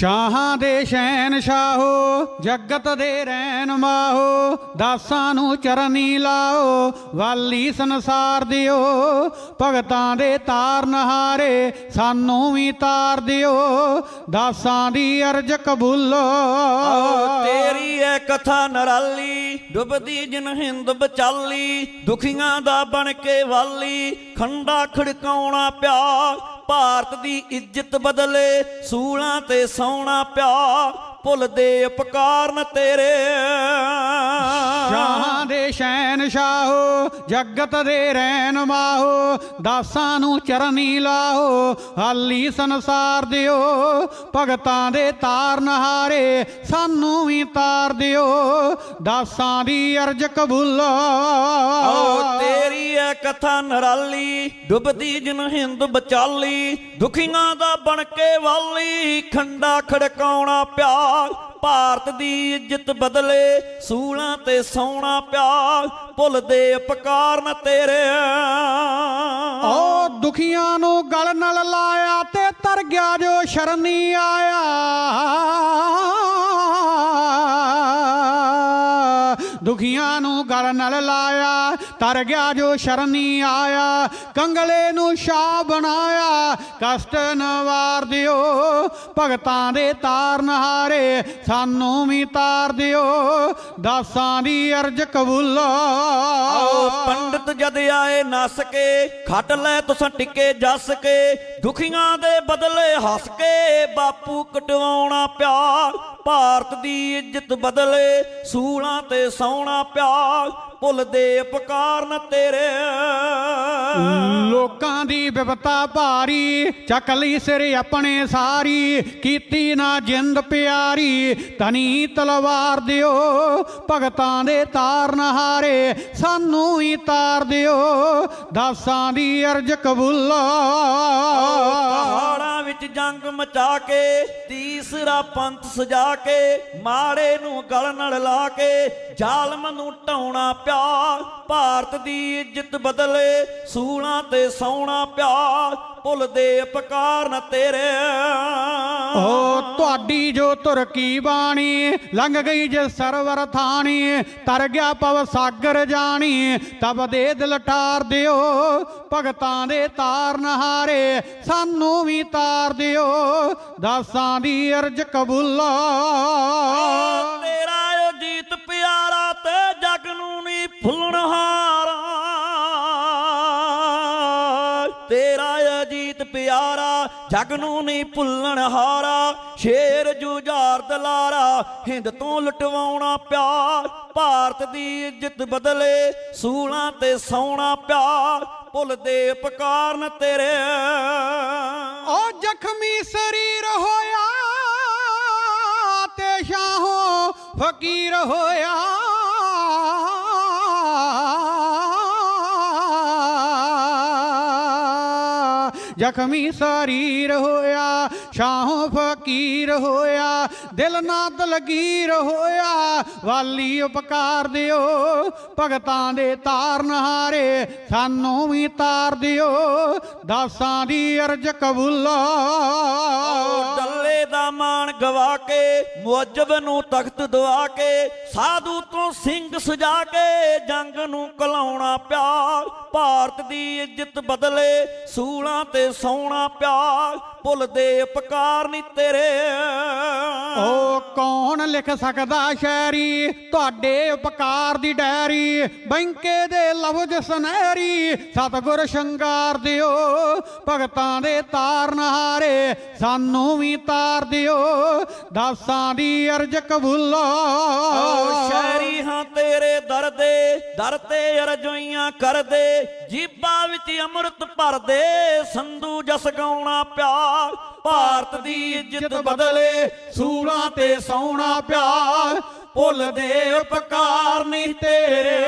ਸ਼ਾਹਾਂ ਦੇ ਸ਼ੈਨ ਸ਼ਾਹੋ ਜਗਤ ਦੇ ਰੈਣ ਮਾਹੋ, ਦਾਸਾਂ ਨੂੰ ਚਰਨੀ ਲਾਓ ਵਾਲੀ ਸੰਸਾਰ ਦਿਓ, ਭਗਤਾਂ ਦੇ ਤਾਰ ਨਹਾਰੇ, ਸਾਨੂੰ ਵੀ ਤਾਰ ਦਿਓ, ਦਾਸਾਂ ਦੀ ਅਰਜ ਕਬੂਲੋ। ਤੇਰੀ ਐ ਕਥਾ ਨਰਾਲੀ, ਡੁੱਬਦੀ ਜਿਨ ਹਿੰਦ ਬਚਾਲੀ, ਦੁਖੀਆਂ ਦਾ ਬਣ ਕੇ ਵਾਲੀ, ਖੰਡਾ ਖੜਕਾਉਣਾ ਪਿਆ ਭਾਰਤ ਦੀ ਇੱਜ਼ਤ ਬਦਲੇ ਸੂਲਾਂ ਤੇ ਸੌਣਾ ਪਿਆ ਭੁੱਲਦੇ ਉਪਕਾਰ ਨ ਤੇਰੇ। ਸ਼ਾਹਾਂ ਦੇ ਸ਼ੈਨ ਸ਼ਾਹੋ ਜਗਤ ਦੇ ਰੈਣ ਮਾਹੋ ਦਾਸਾਂ ਨੂੰ ਚਰਨੀ ਲਾਓ ਹਾਲੀ ਸੰਸਾਰ ਦਿਓ ਭਗਤਾਂ ਦੇ ਤਾਰ ਨਹਾਰੇ ਸਾਨੂੰ ਵੀ ਤਾਰ ਦਿਓ ਦਾਸਾਂ ਦੀ ਅਰਜ ਕਬੂਲੋ। ਓ ਤੇਰੀ ਐ ਕਥਾ ਨਰਾਲੀ, ਡੁੱਬਦੀ ਜਿਨ ਹਿੰਦ ਬਚਾਲੀ ਦੁਖੀਆਂ ਦਾ ਬਣ ਕੇ ਵਾਲੀ, ਖੰਡਾ ਖੜਕਾਉਣਾ ਪਿਆ ਭਾਰਤ ਦੀ ਇੱਜ਼ਤ ਬਦਲੇ, ਸੂਲਾਂ ਤੇ ਸੌਣਾ ਪਿਆ ਭੁੱਲਦੇ ਉਪਕਾਰ ਨ ਤੇਰੇ। ਓ ਦੁਖੀਆਂ ਨੂੰ ਗਲ ਨਾਲ ਲਾਇਆ ਤੇ ਤਰ ਗਿਆ ਜੋ ਸ਼ਰਨੀ ਆਇਆ। ਦੁਖੀਆਂ ਨੂੰ ਗਲ ਨਾਲ ਲਾਇਆ, ਤਰ ਗਿਆ ਜੋ ਸ਼ਰਨੀ ਆਇਆ, ਕੰਗਲੇ ਨੂੰ ਸ਼ਾਹ ਬਣਾਇਆ, ਕਸ਼ਟ ਨਵਾਰ ਦਿਓ, ਭਗਤਾਂ ਦੇ ਤਾਰਨ ਹਾਰੇ, ਸਾਨੂੰ ਵੀ ਤਾਰ ਦਿਓ, ਦਾਸਾਂ ਦੀ ਅਰਜ ਕਬੂਲੋ। ਆਓ ਪੰਡਤ ਜਦ ਆਏ ਨਸ ਕੇ ਖੱਟ ਲੈ ਤੁਸਾਂ ਟਿੱਕੇ ਜੱਸ ਕੇ ਦੁਖੀਆਂ ਦੇ ਬਦਲੇ ਹੱਸ ਕੇ ਬਾਪੂ ਕਟਵਾਉਣਾ ਪਿਆ ਭਾਰਤ ਦੀ ਇੱਜ਼ਤ ਬਦਲੇ ਸੂਲਾਂ ਤੇ ਸੌਣਾ ਪਿਆ ਭੁੱਲਦੇ ਉਪਕਾਰ ਨ ਤੇਰੇ। ਲੋਕਾਂ ਦੀ ਬਿਪਤਾ ਭਾਰੀ, ਚੱਕ ਲਈ ਸਿਰ ਆਪਣੇ ਸਾਰੀ, ਕੀਤੀ ਨਾ ਜਿੰਦ ਪਿਆਰੀ ਤਨੀ ਤਲਵਾਰ ਦਿਓ, ਭਗਤਾਂ ਦੇ ਤਾਰਨ ਹਾਰੇ ਸਾਨੂੰ ਹੀ ਤਾਰ ਦਿਓ, ਦਾਸਾਂ ਦੀ ਅਰਜ ਕਬੂਲੋ। ਜੰਗ ਮਚਾ ਕੇ, ਤੀਸਰਾ ਪੰਥ ਸਜਾ ਕੇ, ਮਾੜੇ ਨੂੰ ਗਲ ਨਾਲ ਲਾ ਕੇ, ਜ਼ਾਲਮ ਨੂੰ ਢਾਉਣਾ ਪਿਆ ਭਾਰਤ ਦੀ ਇੱਜ਼ਤ ਬਦਲੇ, ਸੂਲਾਂ ਤੇ ਸੌਣਾ ਪਿਆ ਭੁੱਲਦੇ ਉਪਕਾਰ ਨ ਤੇਰੇ। ਓ ਤੁਹਾਡੀ ਜੋ ਤੁਰਕੀ ਬਾਣੀ, ਲੰਘ ਗਈ ਜੇ ਸਰਵਰ ਥਾਣੀ, ਤਰ ਗਿਆ ਪਵ ਸਾਗਰ ਜਾਣੀ, ਤਬ ਦੇ ਦਿਲ ਠਾਰ ਦਿਓ, ਭਗਤਾਂ ਦੇ ਤਾਰ ਨਹਾਰੇ, ਸਾਨੂੰ ਵੀ ਤਾਰ ਦਿਓ, ਦਾਸਾਂ ਦੀ ਅਰਜ ਕਬੂਲਾ। ਤੇਰਾ ਏ ਪਿਆਰਾ, ਜਗ ਨੂੰ ਨਹੀਂ ਭੁੱਲਣ ਹਾਰਾ, ਸ਼ੇਰ ਜੁਝਾਰ ਦਲਾਰਾ, ਹਿੰਦ ਤੋਂ ਲਟਵਾਉਣਾ ਪਿਆ ਭਾਰਤ ਦੀ ਇੱਜ਼ਤ ਬਦਲੇ ਸੂਲਾਂ ਤੇ ਸੌਣਾ ਪਿਆ ਭੁੱਲਦੇ ਉਪਕਾਰ ਤੇਰੇ। ਓ ਜ਼ਖਮੀ ਸਰੀਰ ਹੋਇਆ ਤੇ ਸ਼ਾਹੋਂ ਫਕੀਰ ਹੋਇਆ। ਜ਼ਖਮੀ ਸਰੀਰ ਹੋਇਆ ਸ਼ਾਹੋਂ ਫਕੀਰ ਹੋਇਆ ਦਿਲ ਨਾ ਦਲਗੀਰ ਹੋਇਆ ਵਾਲੀ ਉਪਕਾਰ ਦਿਓ, ਭਗਤਾਂ ਦੇ ਤਾਰ ਨਹਾਰੇ, ਸਾਨੂੰ ਵੀ ਤਾਰ ਦਿਓ, ਦਾਸਾਂ ਦੀ ਅਰਜ ਕਬੂਲੋ ਡੱਲੇ ਦਾ ਮਾਣ ਗਵਾ ਕੇ, ਮੁਅੱਜਬ ਨੂੰ ਤਖਤ ਦਵਾ ਕੇ, ਸਾਧੂ ਤੋਂ ਸਿੰਘ ਸਜਾ ਕੇ, ਜੰਗ ਨੂੰ ਕਲਾਉਣਾ ਪਿਆ ਭਾਰਤ ਦੀ ਇੱਜ਼ਤ ਬਦਲੇ, ਸੂਲਾਂ ਤੇ ਸੌਣਾ ਪਿਆ ਭੁੱਲਦੇ ਉਪਕਾਰ ਨਹੀਂ ਤੇਰੇ। ਓ ਕੌਣ ਲਿਖ ਸਕਦਾ ਸ਼ਾਇਰੀ ਤੁਹਾਡੇ ਉਪਕਾਰ ਦੀ ਡੈਰੀ ਬੈਂਕੇ ਦੇ ਲਫ਼ਜ਼ ਸੁਨਹਿਰੀ। ਸਤਗੁਰ ਸ਼ਿੰਗਾਰ ਦਿਓ ਭਗਤਾਂ ਦੇ ਤਾਰ ਨਹਾਰੇ। ਸਾਨੂੰ ਵੀ ਤਾਰ ਦਿਓ ਦਾਸਾਂ ਦੀ ਅਰਜ ਕਬੂਲੋ। ਓ ਸ਼ਾਇਰੀ ਹਾਂ ਤੇਰੇ ਦਰ ਦੇ ਦਰ ਤੇ ਅਰਜ਼ੋਈਆਂ ਕਰਦੇ। ਜੀਬਾਂ ਵਿੱਚ ਅੰਮ੍ਰਿਤ ਭਰਦੇ ਸੰਧੂ ਜਸ ਗਾਉਣਾ ਪਿਆ ਭਾਰਤ ਦੀ ਇੱਜ਼ਤ ਬਦਲੇ ਸੂਲਾਂ ਤੇ ਸੌਣਾ ਪਿਆ ਭੁੱਲਦੇ ਉਪਕਾਰ ਨਹੀਂ ਤੇਰੇ।